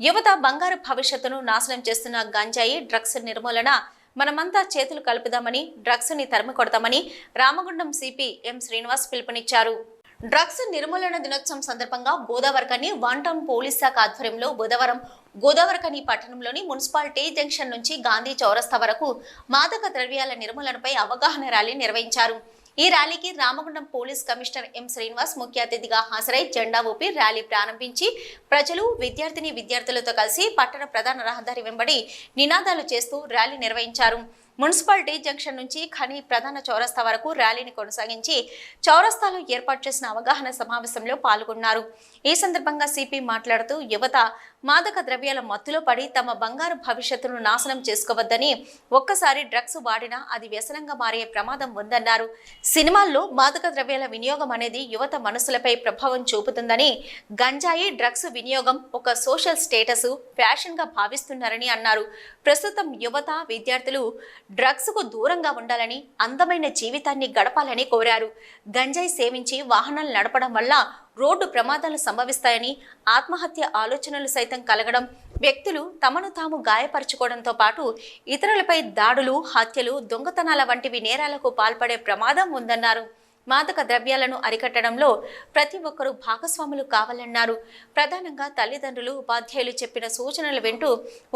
యువత బంగారు భవిష్యత్తును నాశనం చేస్తున్న గంజాయి డ్రగ్స్ నిర్మూలన మనమంతా చేతులు కలుపుదామని డ్రగ్స్ని తరిమి కొడతామని రామగుండం సిపి ఎం శ్రీనివాస్ పిలుపునిచ్చారు. డ్రగ్స్ నిర్మూలన దినోత్సవం సందర్భంగా గోదావరికని వన్ టౌన్ పోలీస్ శాఖ ఆధ్వర్యంలో బుధవారం గోదావరికని పట్టణంలోని మున్సిపాలిటీ జంక్షన్ నుంచి గాంధీ చౌరస్తా వరకు మాదక ద్రవ్యాల నిర్మూలనపై అవగాహన ర్యాలీ నిర్వహించారు. ఈ ర్యాలీకి Ramagundam police commissioner M Srinivas ముఖ్య అతిథిగా హాజరై జెండా ఊపి ర్యాలీ ప్రారంభించి ప్రజలు విద్యార్థిని విద్యార్థులతో కలిసి పట్టణ ప్రధాన రహదారి వెంబడి నినాదాలు చేస్తూ ర్యాలీ నిర్వహించారు. మున్సిపాలిటీ జంక్షన్ నుంచి ఖని ప్రధాన చౌరస్తా వరకు ర్యాలీని కొనసాగించి చౌరస్తాలో ఏర్పాటు చేసిన అవగాహన సమావేశంలో పాల్గొన్నారు. ఈ సందర్భంగా సిపి మాట్లాడుతూ యువత మాదక ద్రవ్యాల మత్తులో పడి తమ బంగారు భవిష్యత్తును నాశనం చేసుకోవద్దని ఒక్కసారి డ్రగ్స్ వాడినా అది వ్యసనంగా మారే ప్రమాదం ఉందన్నారు. సినిమాల్లో మాదక ద్రవ్యాల వినియోగం అనేది యువత మనసులపై ప్రభావం చూపుతుందని గంజాయి డ్రగ్స్ వినియోగం ఒక సోషల్ స్టేటస్ ఫ్యాషన్గా భావిస్తున్నారని అన్నారు. ప్రస్తుతం యువత విద్యార్థులు డ్రగ్స్కు దూరంగా ఉండాలని అందమైన జీవితాన్ని గడపాలని కోరారు. గంజాయి సేవించి వాహనాలు నడపడం వల్ల రోడ్డు ప్రమాదాలు సంభవిస్తాయని ఆత్మహత్య ఆలోచనలు సైతం కలగడం వ్యక్తులు తమను తాము గాయపరచుకోవడంతో పాటు ఇతరులపై దాడులు హత్యలు దొంగతనాల వంటివి నేరాలకు పాల్పడే ప్రమాదం ఉందన్నారు. మాదక ద్రవ్యాలను అరికట్టడంలో ప్రతి ఒక్కరూ భాగస్వాములు కావాలన్నారు. ప్రధానంగా తల్లిదండ్రులు ఉపాధ్యాయులు చెప్పిన సూచనలు వింటూ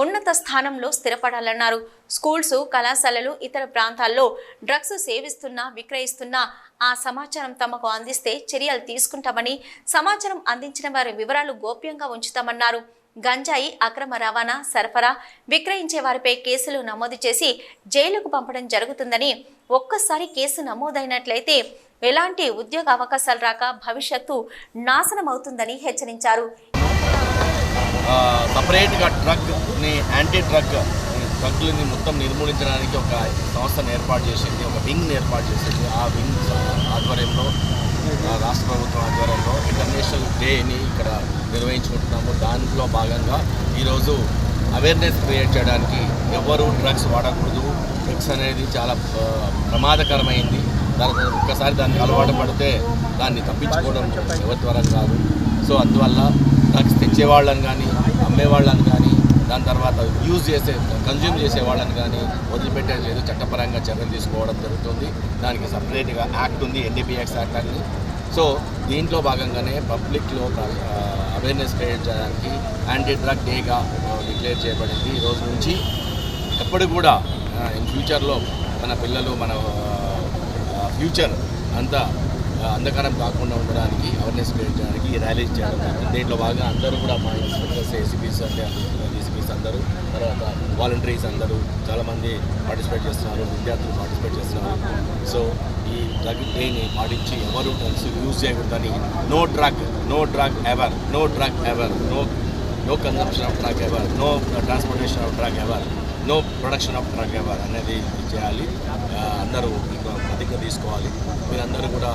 ఉన్నత స్థానంలో స్థిరపడాలన్నారు. స్కూల్స్ కళాశాలలు ఇతర ప్రాంతాల్లో డ్రగ్స్ సేవిస్తున్నా విక్రయిస్తున్నా ఆ సమాచారం తమకు అందిస్తే చర్యలు తీసుకుంటామని సమాచారం అందించిన వారి వివరాలు గోప్యంగా ఉంచుతామన్నారు. గంజాయి అక్రమ రవాణా సరఫరా విక్రయించే వారిపై కేసులు నమోదు చేసి జైలుకు పంపడం జరుగుతుందని ఒక్కసారి కేసు నమోదైనట్లయితే ఎలాంటి ఉద్యోగ అవకాశాలు రాక భవిష్యత్తు నాశనం అవుతుందని హెచ్చరించారు సపరేట్గా డ్రగ్ని యాంటీ డ్రగ్ డ్రగ్లని మొత్తం నిర్మూలించడానికి ఒక సంస్థను ఏర్పాటు చేసింది ఒక వింగ్ని ఏర్పాటు చేసింది. ఆ వింగ్ ఆధ్వర్యంలో రాష్ట్ర ప్రభుత్వం ఆధ్వర్యంలో ఇంటర్నేషనల్ డేని ఇక్కడ నిర్వహించుకుంటున్నాము. దాంట్లో భాగంగా ఈరోజు అవేర్నెస్ క్రియేట్ చేయడానికి ఎవరు డ్రగ్స్ వాడకూడదు. డ్రగ్స్ అనేది చాలా ప్రమాదకరమైంది. దాని ఒక్కసారి దానికి అలవాటు పడితే దాన్ని తప్పించుకోవడం ఎవరి ద్వారా కాదు. సో అందువల్ల డ్రగ్స్ తెచ్చేవాళ్ళని కానీ అమ్మేవాళ్ళని కానీ దాని తర్వాత యూజ్ చేసే కన్జ్యూమ్ చేసే వాళ్ళని కానీ వదిలిపెట్టేది లేదు. చట్టపరంగా చర్యలు తీసుకోవడం జరుగుతుంది. దానికి సపరేట్గా యాక్ట్ ఉంది ఎన్డీపీఎక్స్ యాక్ట్ అని సో దీంట్లో భాగంగానే పబ్లిక్లో అవేర్నెస్ క్రియేట్ చేయడానికి యాంటీ డ్రగ్ డేగా డిక్లేర్ చేయబడింది. ఈ రోజు నుంచి ఎప్పుడు కూడా ఇన్ ఫ్యూచర్లో మన పిల్లలు మన ఫ్యూచర్ అంతా అంధకారం కాకుండా ఉండడానికి అవేర్నెస్ క్రియేట్ చేయడానికి ర్యాలీస్ ర్యాలీ చేయడం దీంట్లో బాగా అందరూ కూడా మా ఇన్స్పెక్టర్స్ ఏసీపీస్ అంటే అందరూ తర్వాత వాలంటీర్స్ అందరూ చాలామంది పార్టిసిపేట్ చేస్తున్నారు విద్యార్థులు పార్టిసిపేట్ చేస్తున్నారు. సో ఈ డ్రగ్ డేని పాటించి ఎవరు డ్రగ్స్ యూజ్ చేయకూడదని no drug no drug ever no drug ever no no consumption of drug ever no transportation of drug ever no production of drug ever అనేది చేయాలి. అందరూ మీకు ప్రతిజ్ఞ తీసుకోవాలి. మీరందరూ కూడా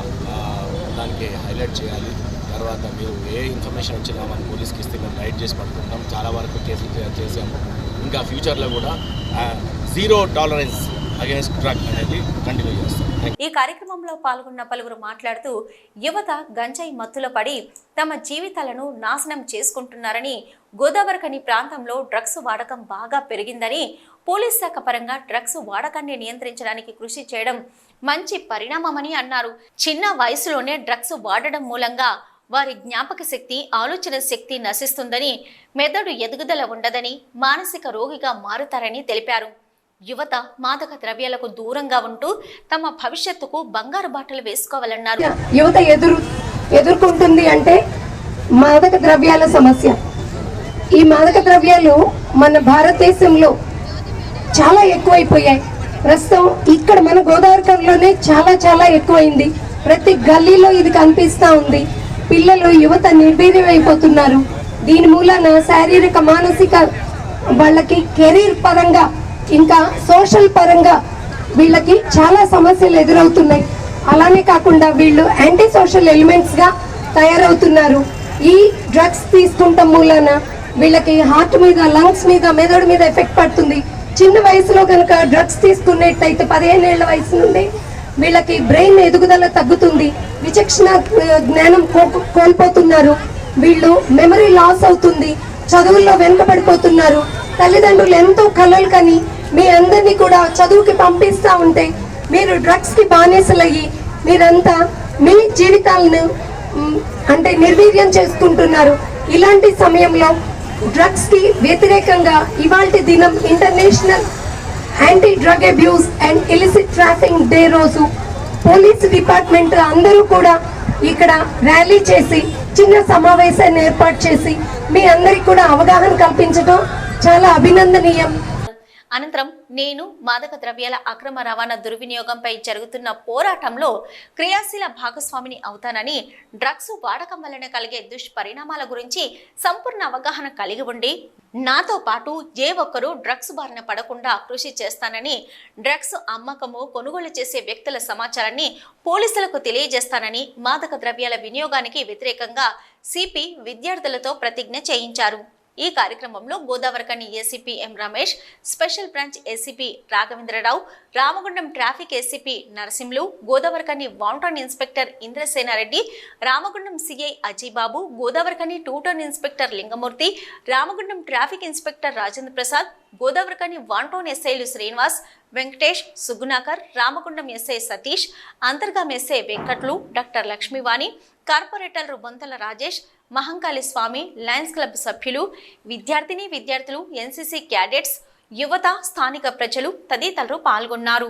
దానికి హైలైట్ చేయాలి. తర్వాత మీరు ఏ ఇన్ఫర్మేషన్ వచ్చినా మన పోలీస్కి ఇస్తే మేము రైడ్ చేసి పడుతుంటాం చాలా వరకు కేసులు చే- చేసాము ఇంకా ఫ్యూచర్లో కూడా జీరో టాలరెన్స్ అగేన్స్ట్ డ్రగ్ అనేది కంటిన్యూ చేస్తాం. ఈ కార్యక్రమంలో పాల్గొన్న పలువురు మాట్లాడుతూ యువత గంజాయి మత్తులో పడి తమ జీవితాలను నాశనం చేసుకుంటున్నారని గోదావరికని ప్రాంతంలో డ్రగ్స్ వాడకం బాగా పెరిగిందని పోలీస్ శాఖ పరంగా డ్రగ్స్ వాడకాన్ని నియంత్రించడానికి కృషి చేయడం మంచి పరిణామమని అన్నారు. చిన్న వయసులోనే డ్రగ్స్ వాడడం మూలంగా వారి జ్ఞాపక శక్తి ఆలోచన శక్తి నశిస్తుందని మెదడు ఎదుగుదల ఉండదని మానసిక రోగిగా మారుతారని తెలిపారు. యువత మాదక ద్రవ్యాలకు దూరంగా ఉంటూ తమ భవిష్యత్తుకు బంగారు బాటలు వేసుకోవాలన్నారు. యువత ఎదురు ఎదుర్కొంటుంది అంటే మాదక ద్రవ్యాల సమస్య. ఈ మాదక ద్రవ్యాలు మన భారతదేశంలో చాలా ఎక్కువైపోయాయి. ప్రస్తుతం ఇక్కడ మన గోదావరిలోనే చాలా చాలా ఎక్కువైంది. ప్రతి గల్లీలో ఇది కనిపిస్తా ఉంది. పిల్లలు యువత నిర్వీర్యమైపోతున్నారు దీని మూలన శారీరక మానసిక వాళ్ళకి కెరీర్ పరంగా ఇంకా సోషల్ పరంగా వీళ్ళకి చాలా సమస్యలు ఎదురవుతున్నాయి. అలానే కాకుండా వీళ్ళు యాంటీ సోషల్ ఎలిమెంట్స్గా తయారవుతున్నారు. ఈ డ్రగ్స్ తీసుకుంటాం మూలన వీళ్ళకి హార్ట్ మీద లంగ్స్ మీద మెదడు మీద ఎఫెక్ట్ పడుతుంది. చిన్న వయసులో కనుక డ్రగ్స్ తీసుకున్నట్టయితే పదిహేను ఏళ్ళ వయసు నుండి వీళ్ళకి బ్రెయిన్ ఎదుగుదల తగ్గుతుంది. విచక్షణ జ్ఞానం కో- కోల్పోతున్నారు. వీళ్ళు మెమరీ లాస్ అవుతుంది. చదువుల్లో వెనుకబడిపోతున్నారు. తల్లిదండ్రులు ఎంతో కలలు కని మీ అందరినీ కూడా చదువుకి పంపిస్తా ఉంటే మీరు డ్రగ్స్కి బానిసలయ్యి మీరంతా మీ జీవితాలను అంటే నిర్వీర్యం చేసుకుంటున్నారు. ఇలాంటి సమయంలో డ్రగ్స్కి వ్యతిరేకంగా ఇవాల్టి దినం international anti drug abuse and illicit trafficking day రోజు పోలీస్ డిపార్ట్మెంట్ అందరూ కూడా ఇక్కడ ర్యాలీ చేసి చిన్న సమావేశాన్ని ఏర్పాటు చేసి మీ అందరికి కూడా అవగాహన కల్పించడం చాలా అభినందనీయం. అనంతరం నేను మాదక ద్రవ్యాల అక్రమ రవాణా దుర్వినియోగంపై జరుగుతున్న పోరాటంలో క్రియాశీల భాగస్వామిని అవుతానని డ్రగ్స్ వాడకం వలన కలిగే దుష్పరిణామాల గురించి సంపూర్ణ అవగాహన కలిగి ఉండి నాతో పాటు ఏ ఒక్కరూ డ్రగ్స్ బారిన పడకుండా కృషి చేస్తానని డ్రగ్స్ అమ్మకము కొనుగోలు చేసే వ్యక్తుల సమాచారాన్ని పోలీసులకు తెలియజేస్తానని మాదక ద్రవ్యాల వినియోగానికి వ్యతిరేకంగా సిపి విద్యార్థులతో ప్రతిజ్ఞ చేయించారు. ఈ కార్యక్రమంలో Godavarikhani ACP M Ramesh special branch ACP Raghavendra Rao Ramagundam traffic ACP Narasimhulu Godavarikhani one town inspector Indrasena Reddy Ramagundam CI Ajibabu Godavarikhani two town inspector Lingamurthy Ramagundam traffic inspector Rajendra Prasad Godavarikhani one town ఎస్ఐలు Srinivas Venkatesh Sugunakar Ramagundam SI Satish Antargaon SI వెంకట్లు doctor Lakshmi Vani కార్పొరేటర్లు Bonthala Rajesh Mahankali Swamy Lions club సభ్యులు విద్యార్థిని విద్యార్థులు NCC cadets యువత స్థానిక ప్రజలు తదితరులు పాల్గొన్నారు.